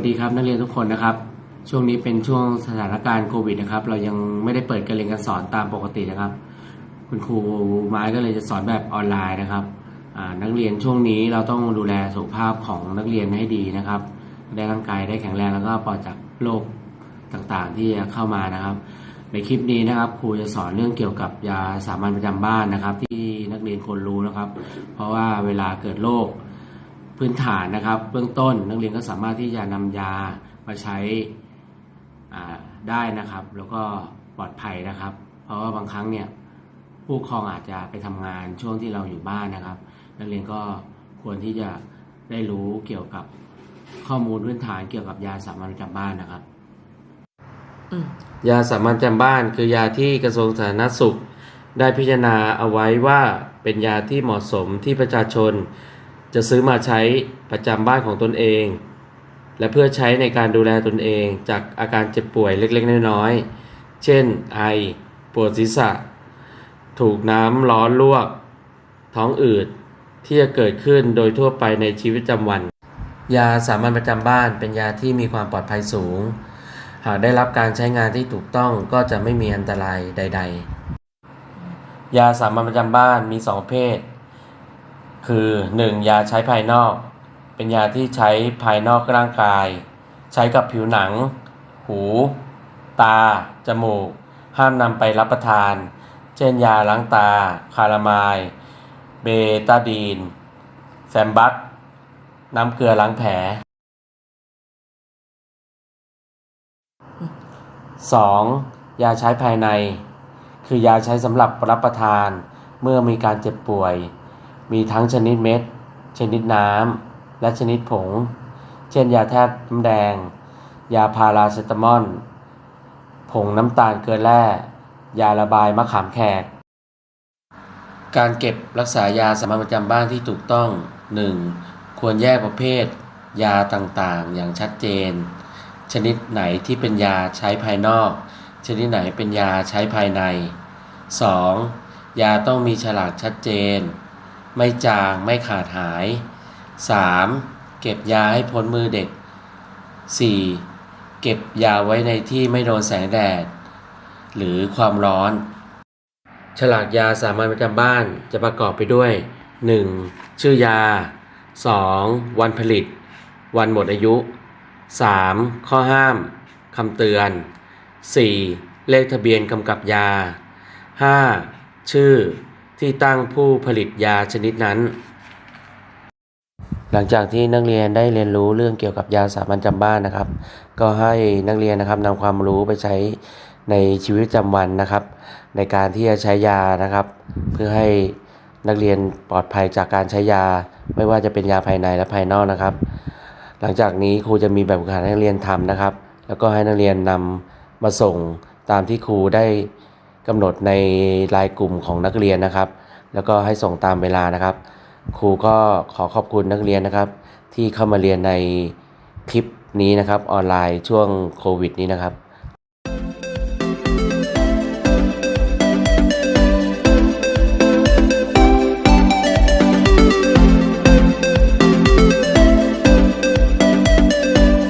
วัสดีครับนักเรียนทุกคนนะครับ ช่วงนี้เป็นช่วงสถานการณ์โควิดนะครับ เรายังไม่ได้เปิดการเรียนการสอนตามปกตินะครับ คุณครูไม้ก็เลยจะสอนแบบออนไลน์นะครับนักเรียนช่วงนี้เราต้องดูแลสุขภาพของนักเรียนให้ดีนะครับได้ร่างกายได้แข็งแรงแล้วก็ปลอดจากโรคต่างๆ ที่เข้ามานะครับ ในคลิปนี้นะครับ ครูจะสอนเรื่องเกี่ยวกับยาสามัญประจำบ้านนะครับ ที่นักเรียนควรรู้นะครับ เพราะว่าเวลาเกิดโรค พื้นฐานนะครับ เบื้องต้นนักเรียนก็สามารถที่จะนำยามาใช้อ่าได้นะครับ แล้วก็ปลอดภัยนะครับ เพราะว่าบางครั้งเนี่ยผู้ปกครองอาจจะไปทำงานช่วงที่เราอยู่บ้านนะครับ นักเรียนก็ควรที่จะได้รู้เกี่ยวกับข้อมูลพื้นฐานเกี่ยวกับยาสามัญประจำบ้านนะครับยาสามัญประจำบ้าน คือยาที่กระทรวงสาธารณสุข ได้พิจารณาเอาไว้ว่าเป็นยาที่เหมาะสมที่ประชาชน จะซื้อมาใช้ประจำบ้านของตนเอง และเพื่อใช้ในการดูแลตนเองจากอาการเจ็บป่วยเล็กๆ น้อยๆ เช่น ไอ ปวดศีรษะ ถูกน้ำร้อนลวก ท้องอืด ที่จะเกิดขึ้นโดยทั่วไปในชีวิตประจำวัน ยาสามัญประจำบ้านเป็นยาที่มีความปลอดภัยสูง หากได้รับการใช้งานที่ถูกต้องก็จะไม่มีอันตรายใด ๆ ยาสามัญประจำบ้านมีสองประเภท คือ 1. ยาใช้ภายนอก เป็นยาที่ใช้ภายนอกร่างกาย ใช้กับผิวหนัง หู ตา จมูก ห้ามนำไปรับประทาน เช่นยาล้างตา คารามาย เบตาดีน แซมบัคน้ำเกลือล้างแผล 2. ยาใช้ภายใน คือยาใช้สำหรับรับประทาน เมื่อมีการเจ็บป่วย มีทั้งชนิดเม็ด ชนิดน้ำ และชนิดผง เช่นยาแทบน้ำแดง ยาพาราเซตามอล ผงน้ำตาลเกลือแร่ ยาระบายมะขามแขก การเก็บรักษายาสามัญประจำบ้านที่ถูกต้อง 1. ควรแยกประเภท ยาต่างๆ อย่างชัดเจน ชนิดไหนที่เป็นยาใช้ภายนอก ชนิดไหนเป็นยาใช้ภายใน 2. ยาต้องมีฉลากชัดเจน ไม่จางไม่ขาดหาย 3. เก็บยาให้พ้นมือเด็ก 4. เก็บยาไว้ในที่ไม่โดนแสงแดด หรือความร้อน ฉลากยาสามัญประจำบ้านจะประกอบไปด้วย 1. ชื่อยา 2. วันผลิต วันหมดอายุ 3. ข้อห้าม คำเตือน 4. เลขทะเบียนกำกับยา 5. ชื่อ ที่ตั้งผู้ผลิตยาชนิดนั้น หลังจากที่นักเรียนได้เรียนรู้เรื่องเกี่ยวกับยาสามัญจำบ้านนะครับ ก็ให้นักเรียนนะครับนำความรู้ไปใช้ในชีวิตประจำวันนะครับ ในการที่จะใช้ยานะครับ เพื่อให้นักเรียนปลอดภัยจากการใช้ยา ไม่ว่าจะเป็นยาภายในและภายนอกนะครับ หลังจากนี้ครูจะมีแบบฝึกหัดให้นักเรียนทำนะครับ แล้วก็ให้นักเรียนนำมาส่งตามที่ครูได้ กำหนดในรายกลุ่มของนักเรียนนะครับ แล้วก็ให้ส่งตามเวลานะครับ ครูก็ขอขอบคุณนักเรียนนะครับ ที่เข้ามาเรียนในคลิปนี้นะครับออนไลน์ช่วงโควิดนี้นะครับ